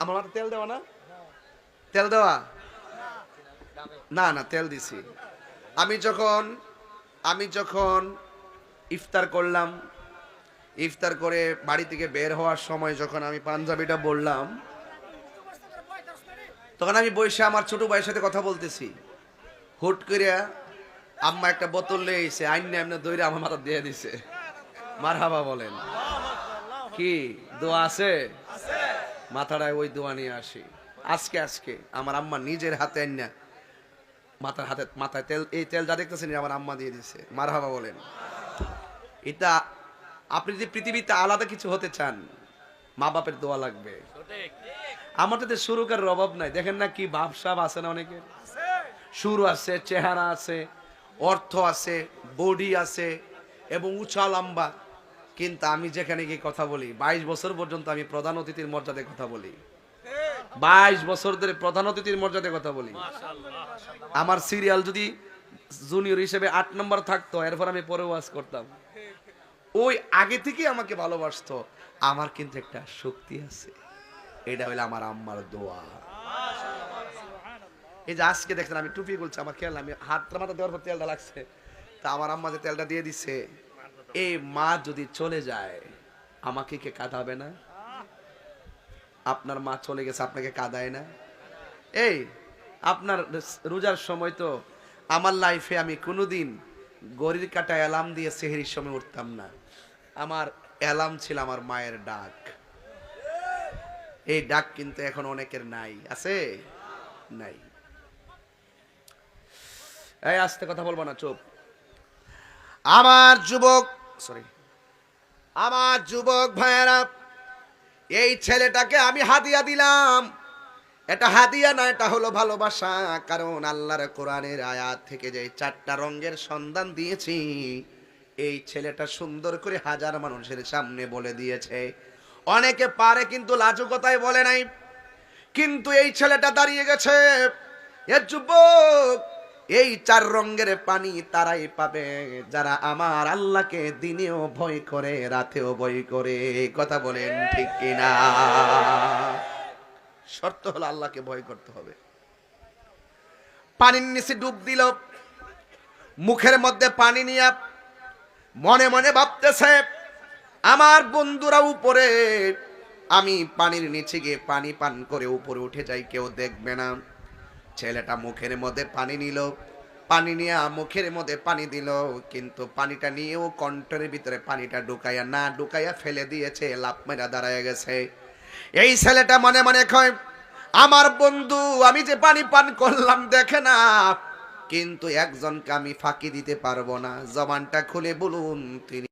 আমার মাথা তেল দেওয়া না? তেল দেওয়া? না না, তেল দিছি। আমি যখন আমি যখন ইফতার করলাম, ইফতার করে বাড়ি থেকে বের হওয়ার সময় যখন আমি পাঞ্জাবিটা বললাম, তখন আমি বসে আমার ছোট ভাইয়ের সাথে কথা বলতেছি। হুট করে আম্মা একটা বোতল নিয়ে এসে আইন এমনি দইরে আমার মাথা দিয়ে দিছে। মার হাবা বলেন। কি, দোয়া আছে। মাথাটায় ওই দোয়া নিয়ে আসি। আজকে আজকে আমার আম্মা নিজের হাতে আইনা মাথার হাতে, মাথায় তেল, এই তেল যা দেখতেছেন আমার আম্মা দিয়ে দিছে। মার হাবা বলেন, এটা আপনি যদি পৃথিবীতে আলাদা কিছু হতে চান মা বাপের দোয়া লাগবে। আমাদের করার অভাব নাই। দেখেন না কি বাপ সাপ আছে না অনেকের সুর আছে, চেহারা আছে, অর্থ আছে, বডি আছে, এবং উঁচা লম্বা। কিন্তু আমি যেখানে গিয়ে কথা বলি, বাইশ বছর পর্যন্ত আমি প্রধান অতিথির মর্যাদায় কথা বলি। বাইশ বছর ধরে প্রধান অতিথির মর্যাদায় কথা বলি। আমার সিরিয়াল যদি জুনিয়র হিসেবে আট নম্বর থাকতো, এরপর আমি পরে ওয়াজ করতাম। ওই আগে থেকেই আমাকে ভালোবাসতো। আমার কিন্তু একটা শক্তি আছে। এটা হলো আমার আম্মার দোয়া। এই যে আজকে দেখছেন, আমি টুপি বলছি আমার খেয়াল আমি হাতটা মাথা দেওয়ার পর তেলটা লাগছে। তা আমার আম্মা যে তেলটা দিয়ে দিছে এই মা যদি চলে যায়, আমাকে কে কাঁদাবে না? আপনার মা চলে গেছে, আপনাকে কাঁদায় না? এই, আপনার রোজার সময় তো আমার লাইফে আমি কোনোদিন গরির কাটা অ্যালার্ম দিয়ে সেহেরির সময় উঠতাম না। আমার অ্যালার্ম ছিল আমার মায়ের ডাক। এই ডাক কিন্তু এখন অনেকের নাই। আছে? নাই। এই, আস্তে কথা বলব না, চুপ। আমার যুবক সরি আমার যুবক ভাইয়েরা, এই ছেলেটাকে আমি হাদিয়া দিলাম। এটা হাদিয়া না, এটা হলো ভালোবাসা। কারণ আল্লাহর কোরআনের আয়াত থেকে যে চারটা রঙের সন্ধান দিয়েছি, এই ছেলেটা সুন্দর করে হাজার মানুষের সামনে বলে দিয়েছে। অনেকে পারে কিন্তু লাজুকতায় বলে নাই। কিন্তু এই ছেলেটা দাঁড়িয়ে গেছে। এ যুবক এই চার রঙের পানি তারাই পাবে, যারা আমার আল্লাহকে দিনেও ভয় করে, রাতেও ভয় করে। কথা বলেন ঠিক কিনা? শর্ত হলো আল্লাহকে ভয় করতে হবে। পানির নিচে ডুব দিল, মুখের মধ্যে পানি নিয়ে মনে মনে ভাবতেছে, আমার বন্ধুরা উপরে, আমি পানির নিচে গিয়ে পানি পান করে উপরে উঠে যাই, কেউ দেখবে না। ছেলেটা মুখের মধ্যে পানি নিল। পানি নিয়ে মুখের মধ্যে পানি দিল, কিন্তু পানিটা নিয়েও কণ্ঠের ভিতরে পানিটা ঢুকাইয়া না ঢুকাইয়া ফেলে দিয়েছে লাভ মেরা দাঁড়ায় গেছে। এই ছেলেটা মনে মনে কয়, আমার বন্ধু, আমি যে পানি পান করলাম, দেখে না, কিন্তু একজনকে আমি ফাঁকি দিতে পারব না। জবানটা খুলে বলুন, তিনি